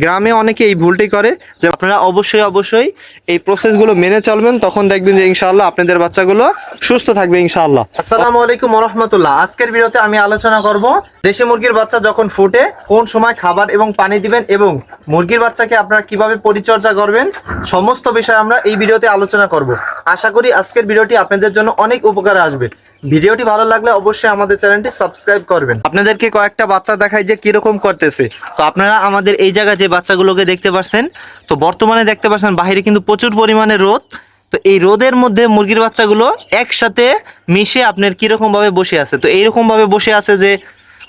গ্রামে অনেকে এই ভুলটি করে যে আপনারা অবশ্যই অবশ্যই এই প্রসেসগুলো মেনে চলবেন, তখন দেখবেন যে ইনশাআল্লাহ আপনাদের বাচ্চাগুলো সুস্থ থাকবে ইনশাআল্লাহ। আসসালামু আলাইকুম রহমতুল্লাহ আজকের ভিডিওতে আমি আলোচনা করব দেশি মুরগির বাচ্চা যখন ফুটে, কোন সময় খাবার এবং পানি দিবেন এবং মুরগির বাচ্চাকে আপনারা কীভাবে পরিচর্যা করবেন, সমস্ত বিষয় আমরা এই ভিডিওতে আলোচনা করব। আশা করি আজকের ভিডিওটি আপনাদের জন্য অনেক উপকারে আসবে। ভিডিওটি ভালো লাগলে অবশ্যই আমাদের চ্যানেলটি সাবস্ক্রাইব করবেন। আপনাদেরকে কয়েকটা বাচ্চা দেখায় যে কীরকম করতেছে। তো আপনারা আমাদের এই জায়গায় যে বাচ্চাগুলোকে দেখতে পাচ্ছেন, তো বর্তমানে দেখতে পাচ্ছেন বাইরে কিন্তু প্রচুর পরিমাণে রোদ। তো এই রোদের মধ্যে মুরগির বাচ্চাগুলো একসাথে মিশে আপনার কীরকম ভাবে বসে আছে। তো এইরকম ভাবে বসে আছে যে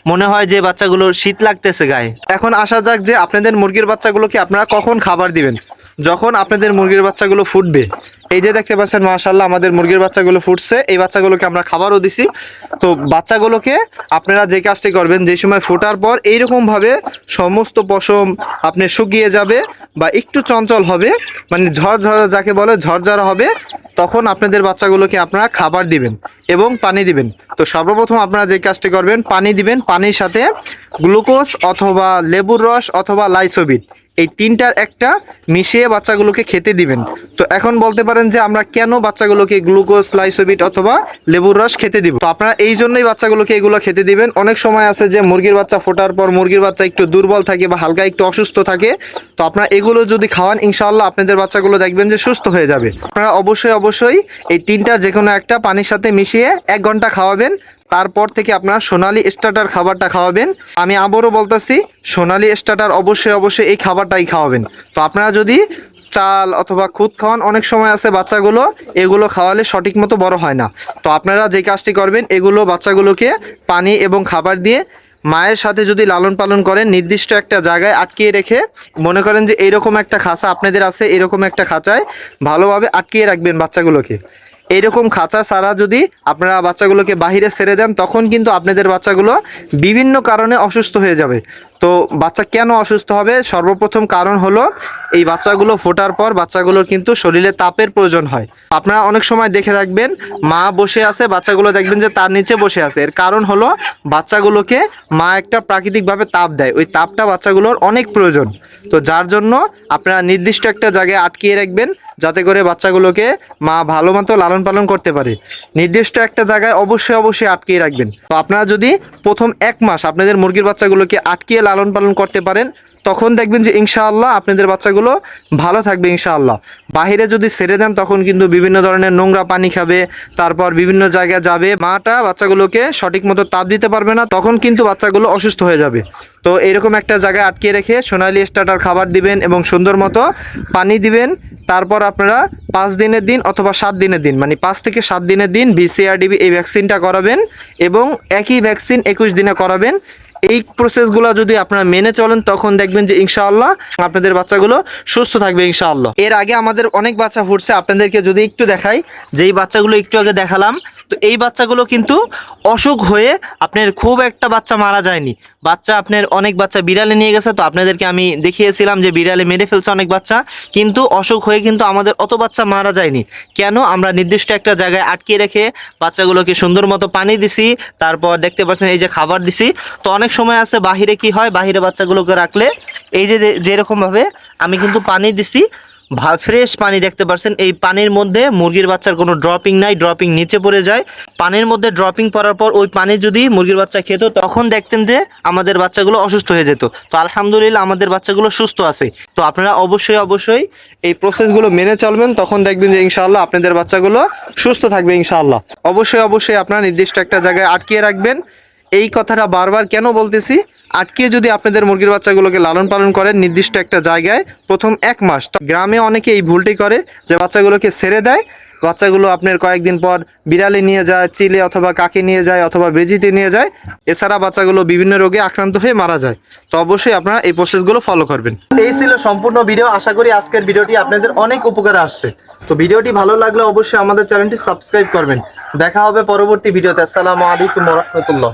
মনে হয় যে বাচ্চাগুলোর শীত লাগতেছে গায়ে। এখন আসা যাক যে আপনাদের মুরগির বাচ্চাগুলোকে আপনারা কখন খাবার দিবেন। যখন আপনাদের মুরগির বাচ্চাগুলো ফুটবে, এই যে দেখতে পাচ্ছেন মাশাল্লাহ আমাদের মুরগির বাচ্চাগুলো ফুটছে, এই বাচ্চাগুলোকে আমরা খাবারও দিছি। তো বাচ্চাগুলোকে আপনারা যে কাজটি করবেন, যে সময় ফোটার পর এইরকম ভাবে সমস্ত পশম আপনি শুকিয়ে যাবে বা একটু চঞ্চল হবে মানে ঝড়ঝরা যাকে বলে ঝরঝরা হবে, তখন আপনাদের বাচ্চাগুলোকে আপনারা খাবার দিবেন এবং পানি দিবেন। তো সর্বপ্রথম আপনারা যে কাজটি করবেন, পানি দিবেন, পানির সাথে গ্লুকোজ অথবা লেবুর রস অথবা লাইসোবিট। এই তিনটার একটা মিশিয়ে বাচ্চাগুলোকে খেতে দিবেন। তো এখন বলতে পারেন যে আমরা কেন বাচ্চাগুলোকে গ্লুকোজ, লাইসোবিট অথবা লেবুর রস খেতে দিব? তো আপনারা এই জন্যই বাচ্চাগুলোকে এগুলো খেতে দিবেন। অনেক সময় আছে যে মুরগির বাচ্চা ফোটার পর মুরগির বাচ্চা একটু দুর্বল থাকে বা হালকা একটু অসুস্থ থাকে। তো আপনারা এগুলো যদি খাওয়ান, ইনশাআল্লাহ আপনাদের বাচ্চাগুলো দেখবেন যে সুস্থ হয়ে যাবে। আপনারা অবশ্যই অবশ্যই এই তিনটার যে কোনো একটা পানির সাথে মিশিয়ে এক ঘণ্টা খাওয়াবেন। তারপর থেকে আপনারা সোনালি স্টার্টার খাবারটা খাওয়াবেন। আমি আবারও বলতেছি, সোনালি স্টার্টার অবশ্যই অবশ্যই এই খাবারটাই খাওয়াবেন। তো আপনারা যদি চাল অথবা খুদ খাওয়ান, অনেক সময় আছে বাচ্চাগুলো, এগুলো খাওয়ালে সঠিক মতো বড় হয় না। তো আপনারা যে কাজটি করবেন, এগুলো বাচ্চাগুলোকে পানি এবং খাবার দিয়ে মায়ের সাথে যদি লালন পালন করেন, নির্দিষ্ট একটা জায়গায় আটকিয়ে রেখে মনে করেন যে এইরকম একটা খাঁচা আপনাদের আছে, এরকম একটা খাঁচায় ভালোভাবে আটকিয়ে রাখবেন বাচ্চাগুলোকে। এইরকম খাঁচা ছাড়া যদি আপনারা বাচ্চাগুলোকে বাহিরে ছেড়ে দেন, তখন কিন্তু আপনাদের বাচ্চাগুলো বিভিন্ন কারণে অসুস্থ হয়ে যাবে। তো বাচ্চা কেন অসুস্থ হবে? সর্বপ্রথম কারণ হলো এই বাচ্চাগুলো ফোটার পর বাচ্চাগুলোর কিন্তু শরীরে তাপের প্রয়োজন হয়। আপনারা অনেক সময় দেখে থাকবেন, মা বসে আছে, বাচ্চাগুলো দেখবেন যে তার নিচে বসে আছে। এর কারণ হলো বাচ্চাগুলোকে মা একটা প্রাকৃতিকভাবে তাপ দেয়। ওই তাপটা বাচ্চাগুলোর অনেক প্রয়োজন। তো যার জন্য আপনারা নির্দিষ্ট একটা জায়গায় আটকিয়ে রাখবেন, যাতে করে বাচ্চাগুলোকে মা ভালো মতো লালন পালন করতে পারে। নির্দিষ্ট একটা জায়গায় অবশ্যই অবশ্যই আটকিয়ে রাখবেন। তো আপনারা যদি প্রথম এক মাস আপনাদের মুরগির বাচ্চাগুলোকে আটকিয়ে লালন পালন করতে পারেন, তখন দেখবেন যে ইনশাআল্লাহ আপনাদের বাচ্চাগুলো ভালো থাকবে ইনশাআল্লাহ। বাইরে যদি ছেড়ে দেন, তখন কিন্তু বিভিন্ন ধরনের নোংরা পানি খাবে, তারপর বিভিন্ন জায়গায় যাবে। মাটা বাচ্চাগুলোকে সঠিক মতো তাপ দিতে পারবে না, তখন কিন্তু বাচ্চাগুলো অসুস্থ হয়ে যাবে। তো এরকম একটা জায়গায় আটকে রেখে সোনালি স্টার্টার খাবার দিবেন এবং সুন্দর মতো পানি দিবেন। তারপর আপনারা পাঁচ দিনের দিন অথবা সাত দিনের দিন মানে পাঁচ থেকে সাত দিনের দিন বিসিআরডিবি এই ভ্যাকসিনটা করাবেন এবং একই ভ্যাকসিন একুশ দিনে করাবেন। এই প্রসেসগুলো যদি আপনারা মেনে চলেন, তখন দেখবেন যে ইনশাআল্লাহ আপনাদের বাচ্চাগুলো সুস্থ থাকবে ইনশাআল্লাহ। এর আগে আমাদের অনেক বাচ্চা ফুটছে, আপনাদেরকে যদি একটু দেখাই, যেই বাচ্চাগুলো একটু আগে দেখালাম তো এই বাচ্চাগুলো কিন্তু অসুখ হয়ে আপনার খুব একটা বাচ্চা মারা যায়নি। বাচ্চা আপনার অনেক বাচ্চা বিড়ালে নিয়ে গেছে, তো আপনাদেরকে আমি দেখিয়েছিলাম যে বিড়ালে মেরে ফেলছে অনেক বাচ্চা। কিন্তু অসুখ হয়ে কিন্তু আমাদের অত বাচ্চা মারা যায়নি। কেন? আমরা নির্দিষ্ট একটা জায়গায় আটকে রেখে বাচ্চাগুলোকে সুন্দর মতো পানি দিছি, তারপর দেখতে পাচ্ছেন এই যে খাবার দিছি। তো অনেক সময় আছে, বাহিরে কি হয়? বাহিরে বাচ্চাগুলোকে রাখলে এই যে যে- যেরকমভাবে আমি কিন্তু পানি দিছি ফ্রেশ পানি দেখতে পাচ্ছেন এই পানির মধ্যে মুরগির বাচ্চার কোনো ড্রপিং নাই ড্রপিং নিচে পড়ে যায়। পানির মধ্যে ড্রপিং পড়ার পর ওই পানি যদি মুরগির বাচ্চা খেত, তখন দেখতেন যে আমাদের বাচ্চাগুলো অসুস্থ হয়ে যেত। তো আলহামদুলিল্লাহ আমাদের বাচ্চাগুলো সুস্থ আছে। তো আপনারা অবশ্যই অবশ্যই এই প্রসেসগুলো মেনে চলবেন। তখন দেখবেন যে ইনশাআল্লাহ আপনাদের বাচ্চাগুলো সুস্থ থাকবে ইনশাআল্লাহ। অবশ্যই অবশ্যই আপনারা নির্দিষ্ট একটা জায়গায় আটকিয়ে রাখবেন। এই কথাটা বারবার কেন বলতেছি? আটকে যদি আপনাদের মুরগির বাচ্চাগুলোকে লালন পালন করেন নির্দিষ্ট একটা জায়গায় প্রথম এক মাস গ্রামে অনেকে এই ভুলটি করে যে বাচ্চাগুলোকে ছেড়ে দেয়। বাচ্চাগুলো আপনার কয়েকদিন পর বিড়ালে নিয়ে যায়, চিলে অথবা কাকে নিয়ে যায় অথবা বেজিতে নিয়ে যায়, এছাড়া বাচ্চাগুলো বিভিন্ন রোগে আক্রান্ত হয়ে মারা যায়। তো অবশ্যই আপনারা এই প্রসেসগুলো ফলো করবেন। এই ছিল সম্পূর্ণ ভিডিও আশা করি আজকের ভিডিওটি আপনাদের অনেক উপকারে আসছে। তো ভিডিওটি ভালো লাগলে অবশ্যই আমাদের চ্যানেলটি সাবস্ক্রাইব করবেন। দেখা হবে পরবর্তী ভিডিওতে। আসসালামু আলাইকুম রহমতুল্লাহ।